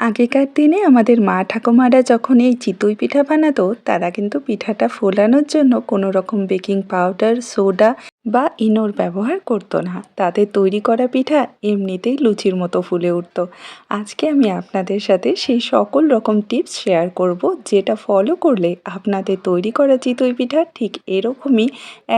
আগেকার দিনে আমাদের মা ঠাকুমারা যখন এই চিতই পিঠা বানাতো, তারা কিন্তু পিঠাটা ফোলানোর জন্য কোনো রকম বেকিং পাউডার, সোডা বা ইনোর ব্যবহার করতো না। তাদের তৈরি করা পিঠা এমনিতেই লুচির মতো ফুলে উঠত। আজকে আমি আপনাদের সাথে সেই সকল রকম টিপস শেয়ার করব, যেটা ফলো করলে আপনাদের তৈরি করা চিতই পিঠা ঠিক এরকমই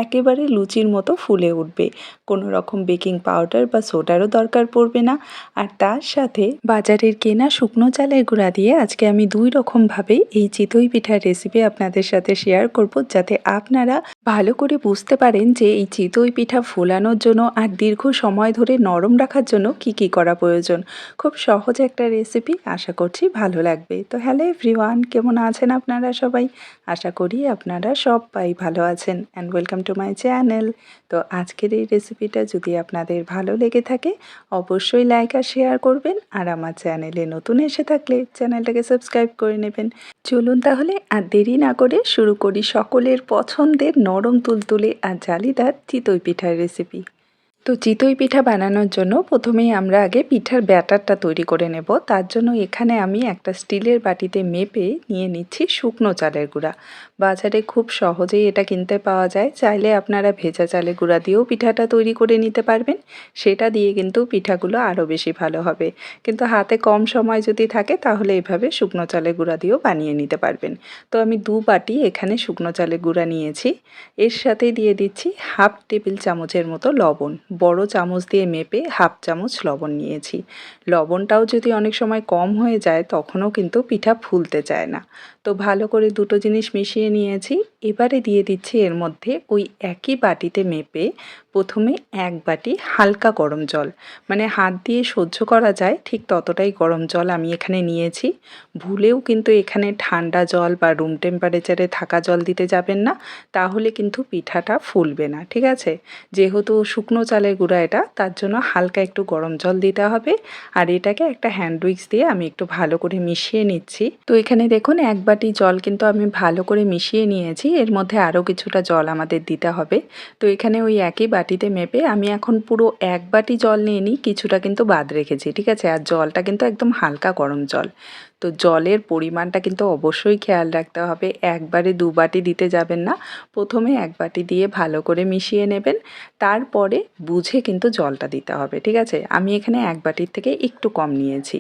একেবারে লুচির মতো ফুলে উঠবে। কোনো রকম বেকিং পাউডার বা সোডারও দরকার পড়বে না। আর তার সাথে বাজারের কেনা শুকনো চালের গুঁড়া দিয়ে আজকে আমি দুই রকমভাবে এই চিতই পিঠার রেসিপি আপনাদের সাথে শেয়ার করব, যাতে আপনারা ভালো করে বুঝতে পারেন যে এই চিতই পিঠা ফোলানোর জন্য আর দীর্ঘ সময় ধরে নরম রাখার জন্য কি কি করা প্রয়োজন? খুব সহজ একটা রেসিপি আশা করছি ভালো লাগবে। তো হ্যালো এভরিওয়ান কেমন আছেন আপনারা সবাই? আশা করি আপনারা সবাই ভালো আছেন and welcome to my channel তো আজকের এই রেসিপিটা যদি আপনাদের ভালো লেগে থাকে, অবশ্যই লাইক আর শেয়ার করবেন আর আমার চ্যানেলে নতুন এসে থাকলে চ্যানেলটাকে সাবস্ক্রাইব করে নেবেন। চলুন তাহলে আর দেরি না করে শুরু করি সকলের পছন্দের নরম তুলতুলে আর জালিদার চিতই পিঠার রেসিপি তো চিতই পিঠা বানানোর জন্য প্রথমেই আমরা আগে পিঠার ব্যাটারটা তৈরি করে নেব। তার জন্য এখানে আমি একটা স্টিলের বাটিতে মেপে নিয়ে নিচ্ছি শুকনো চালের গুঁড়া। বাজারে খুব সহজেই এটা কিনতে পাওয়া যায়। চাইলে আপনারা ভেজা চালের গুঁড়া দিয়েও পিঠাটা তৈরি করে নিতে পারবেন। সেটা দিয়ে কিন্তু পিঠাগুলো আরও বেশি ভালো হবে। কিন্তু হাতে কম সময় যদি থাকে তাহলে এভাবে শুকনো চালের গুঁড়া দিয়েও বানিয়ে নিতে পারবেন। তো আমি দু বাটি এখানে শুকনো চালের গুঁড়া নিয়েছি। এর সাথে দিয়ে দিচ্ছি হাফ টেবিল চামচের মতো লবণ। বড় চামচ দিয়ে মেপে হাফ চামচ লবণ নিয়েছি। লবণটাও যদি অনেক সময় কম হয়ে যায়, তখনও কিন্তু পিঠা ফুলতে চায় না। তো ভালো করে দুটো জিনিস মিশিয়ে নিয়েছি। এবারে দিয়ে দিচ্ছি এর মধ্যে ওই একই বাটিতে মেপে প্রথমে এক বাটি হালকা গরম জল। মানে হাত দিয়ে সহ্য করা যায়, ঠিক ততটাই গরম জল আমি এখানে নিয়েছি। ভুলেও কিন্তু এখানে ঠান্ডা জল বা রুম টেম্পারেচারে থাকা জল দিতে যাবেন না, তাহলে কিন্তু পিঠাটা ফুলবে না, ঠিক আছে? যেহেতু শুকনো চালের গুঁড়া এটা, তার জন্য হালকা একটু গরম জল দিতে হবে। আর এটাকে একটা হ্যান্ড উইক্স দিয়ে আমি একটু ভালো করে মিশিয়ে নিচ্ছি। তো এখানে দেখুন, এক বাটি জল কিন্তু আমি ভালো করে মিশিয়ে নিয়েছি। এর মধ্যে আরও কিছুটা জল আমাদের দিতে হবে। তো এখানে ওই একই বাটিতে মেপে আমি এখন পুরো এক বাটি জল নিয়ে নিই, কিছুটা কিন্তু বাদ রেখেছি, ঠিক আছে? আর জলটা কিন্তু একদম হালকা গরম জল। তো জলের পরিমাণটা কিন্তু অবশ্যই খেয়াল রাখতে হবে। একবারে দু বাটি দিতে যাবেন না। প্রথমে এক বাটি দিয়ে ভালো করে মিশিয়ে নেবেন। তারপরে বুঝে কিন্তু জলটা দিতে হবে, ঠিক আছে? আমি এখানে এক বাটির থেকে একটু কম নিয়েছি।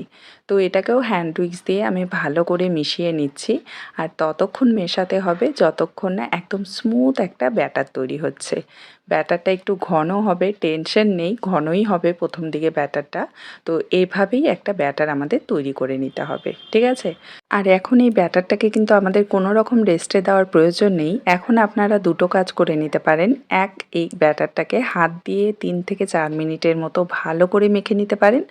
তো এটাকেও হ্যান্ড উইক্স দিয়ে আমি ভালো করে মিশিয়ে নিচ্ছি। আর ততক্ষণ মেশাতে হবে যতক্ষণ না একদম স্মুথ একটা ব্যাটার তৈরি হচ্ছে। ব্যাটারটা একটু ঘন হবে টেনশন নেই, ঘনই হবে প্রথম দিকে ব্যাটারটা। তো এভাবেই একটা ব্যাটার আমাদের তৈরি করে নিতে হবে, ঠিক আছে? আর এখন এই ব্যাটারটাকে কিন্তু আমাদের কোনো রকম রেস্টে দেওয়ার প্রয়োজন নেই। এখন আপনারা দুটো কাজ করে নিতে পারেন। এক, এই ব্যাটারটাকে হাত দিয়ে তিন থেকে চার মিনিটের মতো ভালো করে মেখে নিতে পারেন।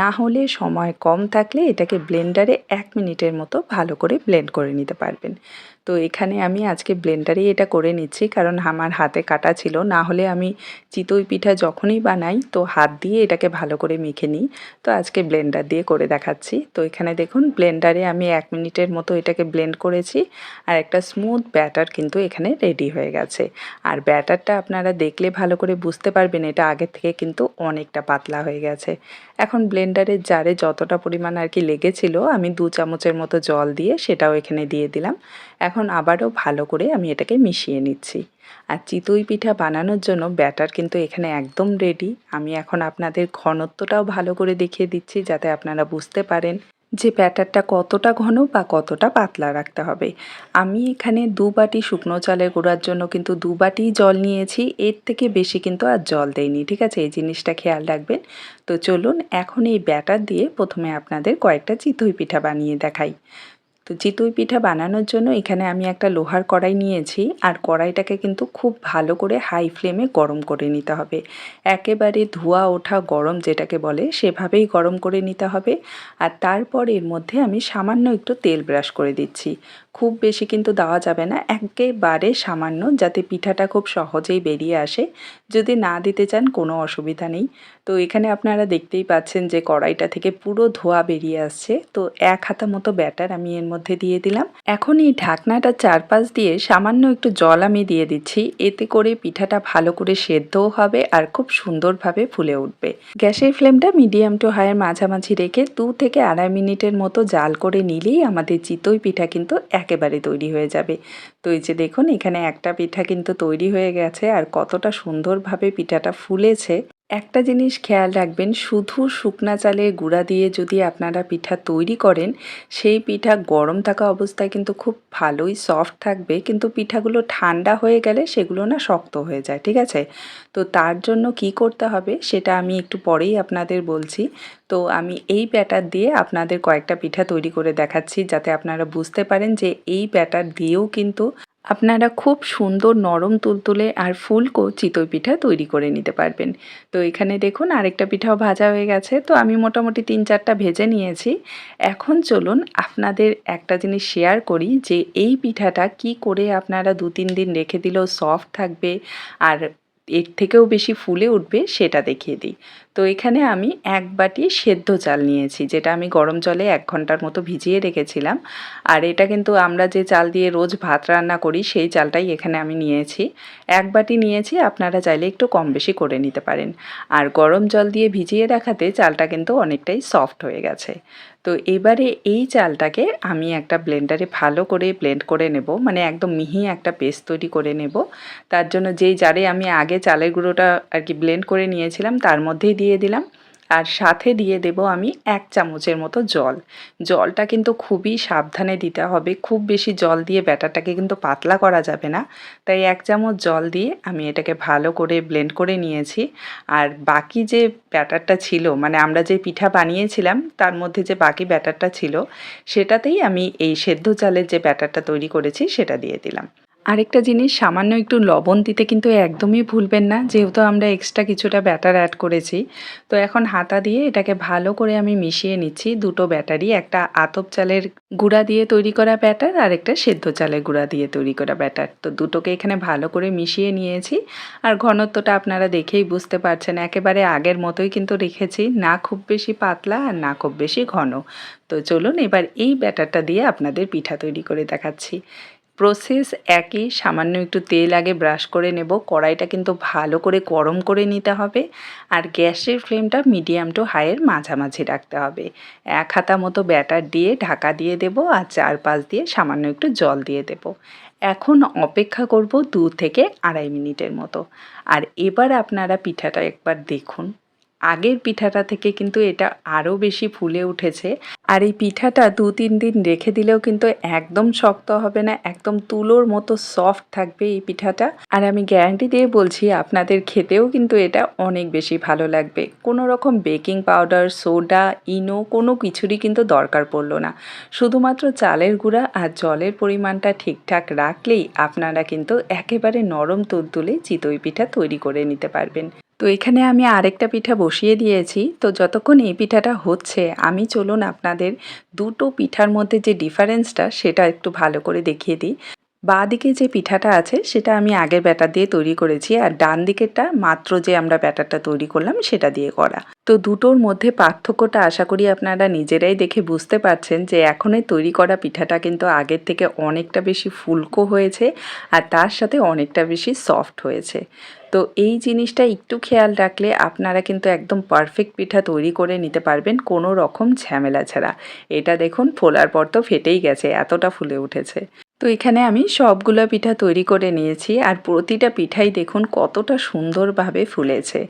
না হলে সময় কম থাকলে এটাকে ব্লেন্ডারে এক মিনিটের মতো ভালো করে ব্লেন্ড করে নিতে পারবেন। তো এখানে আমি আজকে ব্লেন্ডারেই এটা করে নিচ্ছি, কারণ আমার হাতে কাটা ছিল। না হলে আমি চিতই পিঠা যখনই বানাই, তো হাত দিয়ে এটাকে ভালো করে মেখে নিই। তো আজকে ব্লেন্ডার দিয়ে করে দেখাচ্ছি। তো এখানে দেখুন ব্লেন্ডারে আমি এক মিনিটের মতো এটাকে ব্লেন্ড করেছি, আর একটা স্মুথ ব্যাটার কিন্তু এখানে রেডি হয়ে গেছে। আর ব্যাটারটা আপনারা দেখলে ভালো করে বুঝতে পারবেন, এটা আগের থেকে কিন্তু অনেকটা পাতলা হয়ে গেছে। এখন ব্লেন্ডারের জারে যতটা পরিমাণ আর কি লেগেছিল, আমি দু চামচের মতো জল দিয়ে সেটাও এখানে দিয়ে দিলাম। এখন আবারও ভালো করে আমি এটাকে মিশিয়ে নিচ্ছি। আর চিতই পিঠা বানানোর জন্য ব্যাটার কিন্তু এখানে একদম রেডি আমি এখন আপনাদের ঘনত্বটাও ভালো করে দেখিয়ে দিচ্ছি যাতে আপনারা বুঝতে পারেন। যে ব্যাটারটা কতটা ঘন বা কতটা পাতলা রাখতে হবে। আমি এখানে দু বাটি শুকনো চালের গুঁড়ার জন্য কিন্তু দু বাটি জল নিয়েছি। এর থেকে বেশি কিন্তু আর জল দেয়নি ঠিক আছে? এই জিনিসটা খেয়াল রাখবেন। তো চলুন এখন এই ব্যাটার দিয়ে প্রথমে আপনাদের কয়েকটা চিতই পিঠা বানিয়ে দেখাই। তো চিতই পিঠা বানানোর জন্য এখানে আমি একটা লোহার কড়াই নিয়েছি। আর কড়াইটাকে কিন্তু খুব ভালো করে হাই ফ্লেমে গরম করে নিতে হবে। একেবারে ধোয়া ওঠা গরম যেটাকে বলে, সেভাবেই গরম করে নিতে হবে। আর তারপর এর মধ্যে আমি সামান্য একটু তেল ব্রাশ করে দিচ্ছি। খুব বেশি কিন্তু দেওয়া যাবে না। একেবারে সামান্য, যাতে পিঠাটা খুব সহজেই বেরিয়ে আসে। যদি না দিতে চান, কোনো অসুবিধা নেই। তো এখানে আপনারা দেখতেই পাচ্ছেন যে কড়াইটা থেকে পুরো ধোয়া বেরিয়ে আসছে। তো এক হাতা মতো ব্যাটার আমি এর মধ্যে দিয়ে দিলাম। এখন এই ঢাকনাটা চারপাশ দিয়ে সামান্য একটু জল আমি দিয়ে দিচ্ছি। এতে করে পিঠাটা ভালো করে সেদ্ধও হবে আর খুব সুন্দরভাবে ফুলে উঠবে। গ্যাসের ফ্লেমটা মিডিয়াম টু হাইয়ের মাঝামাঝি রেখে দু থেকে আড়াই মিনিটের মতো জাল করে নিলেই আমাদের চিতই পিঠা কিন্তু একেবারে তৈরি হয়ে যাবে। তো এই যে দেখুন, এখানে একটা পিঠা কিন্তু তৈরি হয়ে গেছে আর কতটা সুন্দরভাবে পিঠাটা ফুলেছে। একটা জিনিস খেয়াল রাখবেন, শুধু শুকনা চালের গুঁড়া দিয়ে যদি আপনারা পিঠা তৈরি করেন, সেই পিঠা গরম থাকা অবস্থায় কিন্তু খুব ভালোই সফট থাকবে। কিন্তু পিঠাগুলো ঠান্ডা হয়ে গেলে সেগুলো না শক্ত হয়ে যায়, ঠিক আছে? তো তার জন্য কি করতে হবে সেটা আমি একটু পরেই আপনাদের বলছি। তো আমি এই ব্যাটার দিয়ে আপনাদের কয়েকটা পিঠা তৈরি করে দেখাচ্ছি, যাতে আপনারা বুঝতে পারেন যে এই ব্যাটার দিয়েও কিন্তু আপনারা খুব সুন্দর নরম তুলতুলে আর ফুলকো চিতই পিঠা তৈরি করে নিতে পারবেন। তো এখানে দেখুন আরেকটা পিঠাও ভাজা হয়ে গেছে। তো আমি মোটামুটি তিন চারটা ভেজে নিয়েছি। এখন চলুন আপনাদের একটা জিনিস শেয়ার করি যে এই পিঠাটা কি করে আপনারা দু তিন দিন রেখে দিলেও সফট থাকবে আর এর থেকেও বেশি ফুলে উঠবে সেটা দেখিয়ে দিই। তো এখানে আমি এক বাটি সেদ্ধ চাল নিয়েছি, যেটা আমি গরম জলে এক ঘণ্টার মতো ভিজিয়ে রেখেছিলাম। আর এটা কিন্তু আমরা যে চাল দিয়ে রোজ ভাত রান্না করি, সেই চালটাই এখানে আমি নিয়েছি। এক বাটি নিয়েছি, আপনারা চাইলে একটু কম বেশি করে নিতে পারেন। আর গরম জল দিয়ে ভিজিয়ে রাখাতে চালটা কিন্তু অনেকটাই সফট হয়ে গেছে। তো এবারে এই চালটাকে আমি একটা ব্লেন্ডারে ভালো করে ব্লেন্ড করে নেব মানে একদম মিহি একটা পেস্ট তৈরি করে নেব। তার জন্য যেই জারে আমি আগে চালের গুঁড়োটা আর কি ব্লেন্ড করে নিয়েছিলাম, তার মধ্যেই দিয়ে দিলাম। আর সাথে দিয়ে দেব আমি এক চামচের মতো জল। জলটা কিন্তু খুবই সাবধানে দিতে হবে। খুব বেশি জল দিয়ে ব্যাটারটাকে কিন্তু পাতলা করা যাবে না। তাই এক চামচ জল দিয়ে আমি এটাকে ভালো করে ব্লেন্ড করে নিয়েছি। আর বাকি যে ব্যাটারটা ছিল মানে আমরা যে পিঠা বানিয়েছিলাম, তার মধ্যে যে বাকি ব্যাটারটা ছিল, সেটাতেই আমি এই সেদ্ধ চালের যে ব্যাটারটা তৈরি করেছি, সেটা দিয়ে দিলাম। আরেকটা জিনিস, সামান্য একটু লবণ দিতে কিন্তু একদমই ভুলবেন না। যেহেতু আমরা এক্সট্রা কিছুটা ব্যাটার অ্যাড করেছি, তো এখন হাতা দিয়ে এটাকে ভালো করে আমি মিশিয়ে নিচ্ছি দুটো ব্যাটারি একটা আতপ চালের গুঁড়া দিয়ে তৈরি করা ব্যাটার আর একটা সেদ্ধ চালের গুঁড়া দিয়ে তৈরি করা ব্যাটার। তো দুটোকে এখানে ভালো করে মিশিয়ে নিয়েছি। আর ঘনত্বটা আপনারা দেখেই বুঝতে পারছেন, একেবারে আগের মতোই কিন্তু রেখেছি। না খুব বেশি পাতলা আর না খুব বেশি ঘন। তো চলুন এবার এই ব্যাটারটা দিয়ে আপনাদের পিঠা তৈরি করে দেখাচ্ছি। প্রসেস একই, সামান্য একটু তেল আগে ব্রাশ করে নেব। কড়াইটা কিন্তু ভালো করে গরম করে নিতে হবে। আর গ্যাসের ফ্লেমটা মিডিয়াম টু হাইয়ের মাঝামাঝি রাখতে হবে। এক হাতা মতো ব্যাটার দিয়ে ঢাকা দিয়ে দেব আর চার চারপাশ দিয়ে সামান্য একটু জল দিয়ে দেব। এখন অপেক্ষা করব দু থেকে আড়াই মিনিটের মতো। আর এবার আপনারা পিঠাটা একবার দেখুন। আগের পিঠাটা থেকে কিন্তু এটা আরও বেশি ফুলে উঠেছে। আর এই পিঠাটা দু তিন দিন রেখে দিলেও কিন্তু একদম শক্ত হবে না, একদম তুলোর মতো সফট থাকবে এই পিঠাটা। আর আমি গ্যারান্টি দিয়ে বলছি, আপনাদের খেতেও কিন্তু এটা অনেক বেশি ভালো লাগবে। কোনো রকম বেকিং পাউডার সোডা ইনো কোনো কিছুরই কিন্তু দরকার পড়ল না। শুধুমাত্র চালের গুঁড়া আর জলের পরিমাণটা ঠিকঠাক রাখলেই আপনারা কিন্তু একেবারে নরম তুলতুলে চিতই পিঠা তৈরি করে নিতে পারবেন। তো এখানে আমি আরেকটা পিঠা বসিয়ে দিয়েছি। তো যতক্ষণ এই পিঠাটা হচ্ছে, আমি চলুন আপনাদের দুটো পিঠার মধ্যে যে ডিফারেন্সটা সেটা একটু ভালো করে দেখিয়ে দিই। বাঁ দিকে যে পিঠাটা আছে, সেটা আমি আগের ব্যাটার দিয়ে তৈরি করেছি আর ডান দিকেরটা মাত্র যে আমরা ব্যাটারটা তৈরি করলাম, সেটা দিয়ে করা। তো দুটোর মধ্যে পার্থক্যটা আশা করি আপনারা নিজেরাই দেখে বুঝতে পারছেন যে এখনের তৈরি করা পিঠাটা কিন্তু আগের থেকে অনেকটা বেশি ফুলকো হয়েছে আর তার সাথে অনেকটা বেশি সফট হয়েছে। তো এই জিনিসটা একটু খেয়াল রাখলে আপনারা কিন্তু একদম পারফেক্ট পিঠা তৈরি করে নিতে পারবেন কোনো রকম ঝামেলা ছাড়া। এটা দেখুন ফোলার পর তো ফেটেই গেছে, এতটা ফুলে উঠেছে। তো এখানে আমি সবগুলো পিঠা তৈরি করে নিয়েছি আর প্রতিটা পিঠাই দেখুন কতটা সুন্দরভাবে ফুলেছে।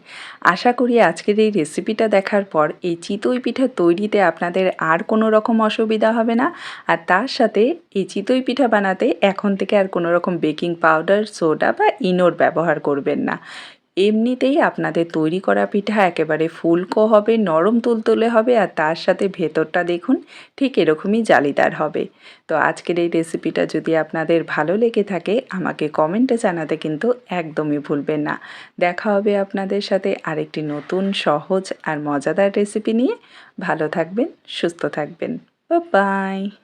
আশা করি আজকের এই রেসিপিটা দেখার পর এই চিতই পিঠা তৈরিতে আপনাদের আর কোনো রকম অসুবিধা হবে না। আর তার সাথে এই চিতই পিঠা বানাতে এখন থেকে আর কোনো রকম বেকিং পাউডার সোডা বা ইনোর ব্যবহার করবেন না। এমনিতেই আপনাদের তৈরি করা পিঠা একেবারে ফুলকো হবে, নরম তুলতুলে হবে আর তার সাথে ভেতরটা দেখুন, ঠিক এরকমই জালিদার হবে। তো আজকের এই রেসিপিটা যদি আপনাদের ভালো লেগে থাকে, আমাকে কমেন্টে জানাতে কিন্তু একদমই ভুলবেন না। দেখা হবে আপনাদের সাথে আরেকটি নতুন, সহজ আর মজাদার রেসিপি নিয়ে। ভালো থাকবেন, সুস্থ থাকবেন। বাই